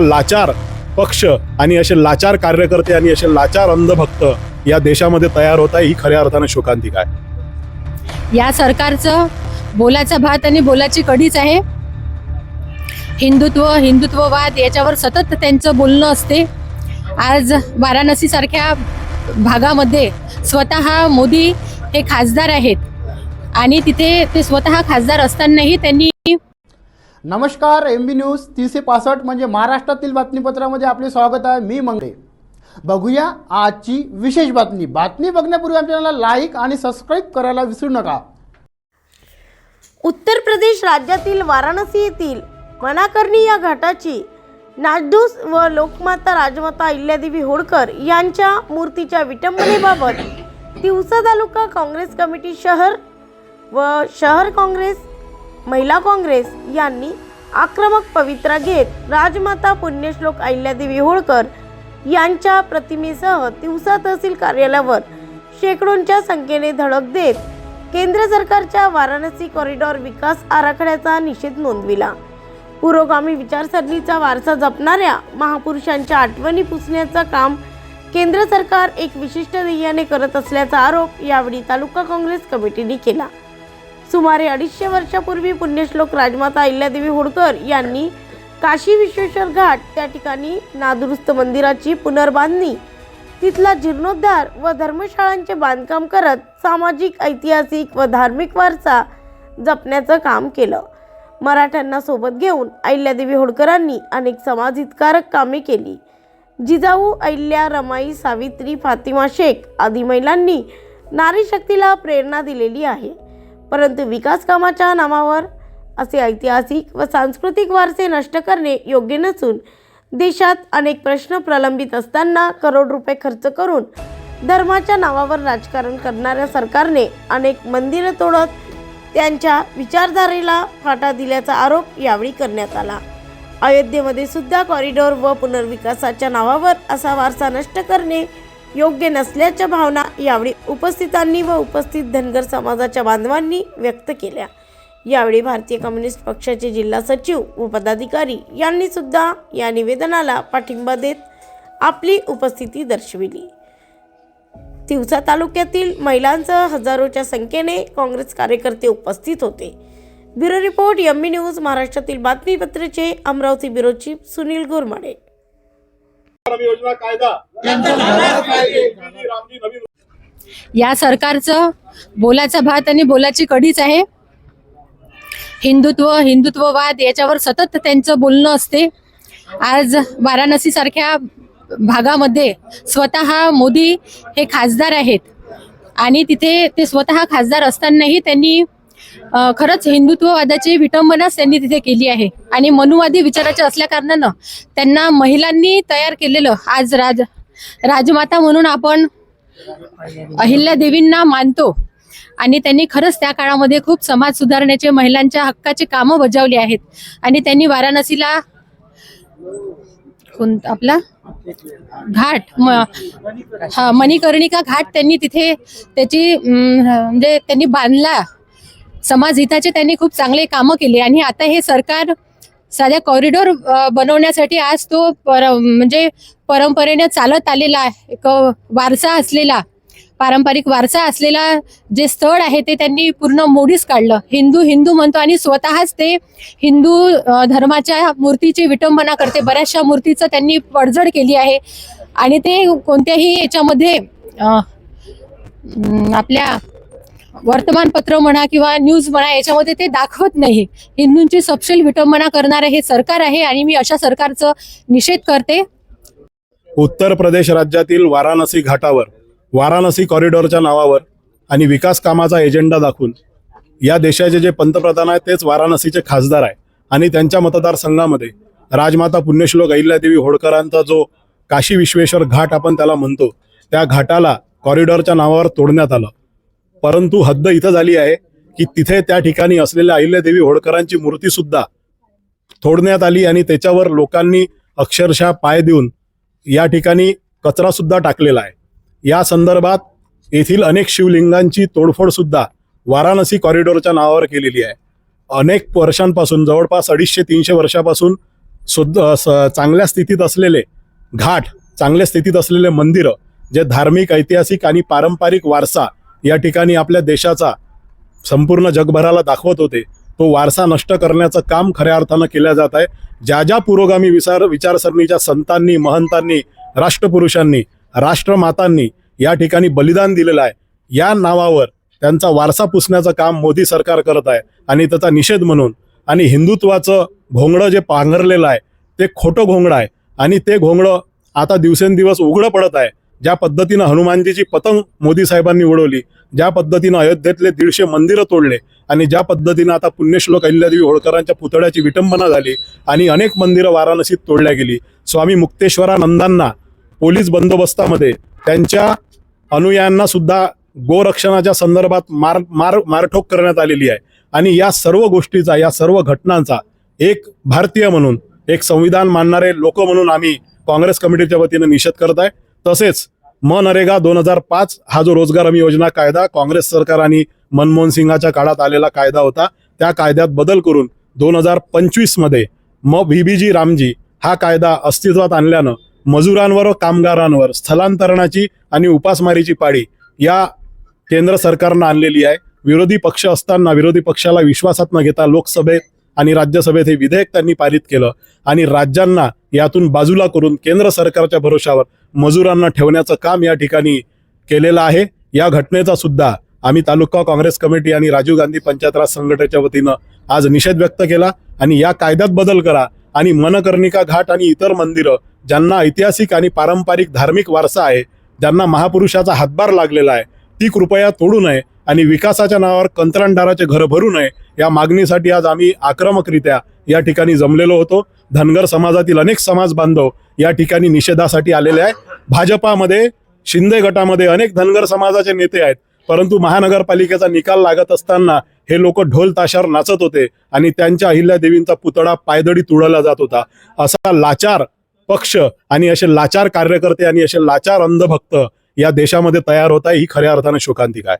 लाचार पक्ष आणि असे लाचार कार्यकर्ते आणि असे लाचार अंधभक्त या देशामध्ये तयार होत आहे ही खऱ्या अर्थाने शोकांतिका आहे. या सरकारचं बोलाचा भात आणि बोलाची कढीच आहे. हिंदुत्व हिंदुत्ववाद याच्यावर सतत त्यांचं बोलणं असते. आज वाराणसी सारख्या भागामध्ये स्वतः मोदी हे खासदार आहेत आणि तिथे ते स्वतः खासदार असतानाही त्यांनी नमस्कार एम बी न्यूज तीनशे पासष्ट म्हणजे महाराष्ट्रातील बातमीपत्रामध्ये आपले स्वागत आहे. मी मंगळे. बघूया आजची विशेष बातमी. बातमी बघण्यापूर्वी आमच्या चॅनलला लाईक आणि सबस्क्राईब करायला विसरू नका. उत्तर प्रदेश राज्यातील वाराणसी येथील मनाकर्णी या घाटाची नाजदूस व लोकमाता राजमाता अहिल्यादेवी होळकर यांच्या मूर्तीच्या विटंबनेबाबत तिवसा तालुका काँग्रेस कमिटी शहर व शहर काँग्रेस महिला काँग्रेस यांनी आक्रमक पवित्रा घेत राजमाता पुण्यश्लोक अहिल्यादेवी होळकर यांच्या प्रतिमेसह तिवसा तहसील कार्यालयावर शेकडोंच्या संख्येने धडक देत केंद्र सरकारच्या वाराणसी कॉरिडॉर विकास आराखड्याचा निषेध नोंदविला. पुरोगामी विचारसरणीचा वारसा जपणाऱ्या महापुरुषांच्या आठवणी पुसण्याचं काम केंद्र सरकार एक विशिष्ट ध्येयाने करत असल्याचा आरोप यावेळी तालुका काँग्रेस कमिटीने केला. सुमारे अडीचशे वर्षापूर्वी पुण्यश्लोक राजमाता अहिल्यादेवी होळकर यांनी काशी विश्वेश्वर घाट त्या ठिकाणी नादुरुस्त मंदिराची पुनर्बांधणी तिथला जीर्णोद्धार व धर्मशाळांचे बांधकाम करत सामाजिक ऐतिहासिक व धार्मिक वारसा जपण्याचं काम केलं. मराठ्यांना सोबत घेऊन अहिल्यादेवी होळकरांनी अनेक समाजहितकारक कामे केली. जिजाऊ अहिल्या रमाई सावित्री फातिमा शेख आदी महिलांनी नारी शक्तीला प्रेरणा दिलेली आहे. परंतु विकास कामाच्या नावावर असे ऐतिहासिक व सांस्कृतिक वारसे नष्ट करणे योग्य नसून देशात अनेक प्रश्न प्रलंबित असताना करोड रुपये खर्च करून धर्माच्या नावावर राजकारण करणाऱ्या सरकारने अनेक मंदिरं तोडत त्यांच्या विचारधारेला फाटा दिल्याचा आरोप यावेळी करण्यात आला. अयोध्येमध्ये सुद्धा कॉरिडॉर व पुनर्विकासाच्या नावावर असा वारसा नष्ट करणे योग्य नसल्याच्या भावना यावेळी उपस्थितांनी व उपस्थित धनगर समाजाच्या बांधवांनी व्यक्त केल्या. यावेळी भारतीय कम्युनिस्ट पक्षाचे जिल्हा सचिव व पदाधिकारी यांनी सुद्धा या निवेदनाला पाठिंबा देत आपली उपस्थिती दर्शविली. तिवसा तालुक्यातील महिलांसह हजारोच्या संख्येने काँग्रेस कार्यकर्ते उपस्थित होते. ब्युरो रिपोर्ट यम्मी न्यूज महाराष्ट्रातील बातमीपत्राचे अमरावती ब्युरोची सुनील गोरमाडे. योजना कायदा. या सरकारचं बोलाचा भात आणि बोलाची कढीच आहे. हिंदुत्व हिंदुत्ववाद याच्यावर सतत त्यांचं बोलणं असते. आज वाराणसी सारख्या भागामध्ये स्वतः मोदी हे खासदार आहेत. आणि तिथे ते स्वतः खासदार असतानाही त्यांनी खरंच हिंदुत्ववादाची विटंबनाच त्यांनी तिथे केली आहे. आणि मनुवादी विचाराचे असल्याकारणानं त्यांना महिलांनी तयार केलेलं आज राज राजमाता म्हणून आपण अहिल्या देवींना मानतो. आणि त्यांनी खरंच त्या काळामध्ये खूप समाज सुधारण्याचे महिलांच्या हक्काचे कामं बजावली आहेत. आणि त्यांनी वाराणसीला कोण आपला? घाट म- हा मणिकर्णिका घाट त्यांनी तिथे त्याची म्हणजे त्यांनी बांधला. समाज हिताचे त्यांनी खूप चांगले कामं केले. आणि आता हे सरकार साध्या कॉरिडॉर बनवण्यासाठी आज तो पर म्हणजे परंपरेने चालत आलेला एक वारसा असलेला पारंपरिक वारसा असलेला जे स्थळ आहे ते त्यांनी पूर्ण मोडीस काढलं. हिंदू हिंदू म्हणतो आणि स्वतःच ते हिंदू धर्माच्या मूर्तीची विटंबना करते. बऱ्याचशा मूर्तीचं त्यांनी पडझड केली आहे. आणि ते कोणत्याही याच्यामध्ये आपल्या वर्तमानपत्र म्हणा किंवा न्यूज म्हणा याच्यामध्ये ते दाखवत नाही. हिंदूंची सपशेल विटंबना करणारे हे सरकार आहे आणि मी अशा सरकारचं निषेध करते. उत्तर प्रदेश राज्यातील वाराणसी घाटावर वाराणसी कॉरिडॉरच्या नावावर आणि विकास कामाचा एजेंडा दाखवून या देशाचे जे पंतप्रधान आहेत तेच वाराणसीचे खासदार आहे आणि त्यांच्या मतदारसंघामध्ये राजमाता पुण्यश्लोक अहिल्यादेवी होळकरांचा जो काशी विश्वेश्वर घाट आपण त्याला म्हणतो त्या घाटाला कॉरिडॉरच्या नावावर तोडण्यात आलं. परंतु हद्द इथं झाली आहे की तिथे त्या ठिकाणी असलेल्या अहिल्यादेवी होळकरांची मूर्ती सुद्धा तोडण्यात आली आणि त्याच्यावर लोकांनी अक्षरशः पाय देऊन या ठिकाणी कचरा सुद्धा टाकलेला आहे. या संदर्भात येथील अनेक शिवलिंगांची तोडफोड सुद्धा वाराणसी कॉरिडॉरच्या नावावर केलेली आहे. अनेक वर्षांपासून जवळपास अडीचशे तीनशे वर्षापासून सुद्ध स- चांगल्या स्थितीत असलेले घाट चांगल्या स्थितीत असलेले मंदिरं जे धार्मिक ऐतिहासिक आणि पारंपरिक वारसा या ठिकाणी आपल्या देशाचा संपूर्ण जगभराला दाखवत होते. तो वारसा नष्ट करण्याचं काम खऱ्या अर्थानं केल्या जात आहे. ज्या ज्या पुरोगामी विचार विचारसरणीच्या संतांनी महंतांनी राष्ट्रपुरुषांनी राष्ट्रमातांनी या ठिकाणी बलिदान दिलेलं आहे. या नावावर त्यांचा वारसा पुसण्याचं काम मोदी सरकार करत आहे आणि त्याचा निषेध म्हणून. आणि हिंदुत्वाचं घोंगडं जे पांघरलेलं आहे ते खोटं घोंगडं आहे. आणि ते घोंगडं आता दिवसेंदिवस उघडं पडत आहे. ज्या पद्धतीनं हनुमानजीची पतंग मोदी साहेबांनी उडवली ज्या पद्धतीनं अयोध्येतले दीडशे मंदिरं तोडले आणि ज्या पद्धतीनं आता पुण्यश्लोक अहिल्यादेवी होळकरांच्या पुतळ्याची विटंबना झाली आणि अनेक मंदिरं वाराणसीत तोडल्या गेली. स्वामी मुक्तेश्वरानंदांना पोलीस बंदोबस्तामध्ये त्यांच्या अनुयायांना सुद्धा गोरक्षणाच्या संदर्भात मार मार मारठोक करण्यात आलेली आहे. आणि या सर्व गोष्टीचा या सर्व घटनांचा एक भारतीय म्हणून एक संविधान मानणारे लोक म्हणून आम्ही काँग्रेस कमिटीच्या वतीनं निषेध करत आहे. तसेच मनरेगा दोन हजार पाच हा जो रोजगार हमी योजना कायदा काँग्रेस सरकार आणि मनमोहन सिंगाच्या काळात आलेला कायदा होता त्या कायद्यात बदल करून दोन हजार पंचवीसमध्ये म व्हीबीजी बी जी रामजी हा कायदा अस्तित्वात आणल्यानं मजुरांवर व कामगारांवर स्थलांतरणाची आणि उपासमारीची पाळी या केंद्र सरकारनं आणलेली आहे. विरोधी पक्ष असताना विरोधी पक्षाला विश्वासात न घेता लोकसभेत आणि राज्यसभेत हे विधेयक त्यांनी पारित केलं आणि राज्यांना यातून बाजूला करून केंद्र सरकारच्या भरोशावर मजुरांना ठेवण्याचं काम या ठिकाणी केलेलं आहे. या घटनेचा सुद्धा आम्ही तालुका काँग्रेस कमिटी आणि राजीव गांधी पंचायत राज संघटनेच्या वतीनं आज निषेध व्यक्त केला आणि या कायद्यात बदल करा आणि मनकर्णिका घाट आणि इतर मंदिरं ज्यांना ऐतिहासिक आणि पारंपरिक धार्मिक वारसा आहे ज्यांना महापुरुषाचा हातभार लागलेला आहे ती कृपया तोडू नये. आणि विकासाच्या नावावर कंत्राटदाराचे घरं भरू नये या मागणीसाठी आज आम्ही आक्रमकरित्या या ठिकाणी जमलेलो होतो. धनगर समाजातील अनेक समाज बांधव या ठिकाणी निषेधासाठी आलेले आहे भाजपामध्ये शिंदे गटामध्ये अनेक धनगर समाजाचे नेते आहेत. परंतु महानगरपालिकेचा निकाल लागत असताना हे लोक ढोल ताशावर नाचत होते आणि त्यांच्या अहिल्यादेवींचा पुतळा पायदळी तुडवला जात होता. असा लाचार पक्ष आणि असे लाचार कार्यकर्ते आणि असे लाचार अंधभक्त या देशामध्ये तयार होत आहे. ही खऱ्या अर्थाने शोकांतिक आहे.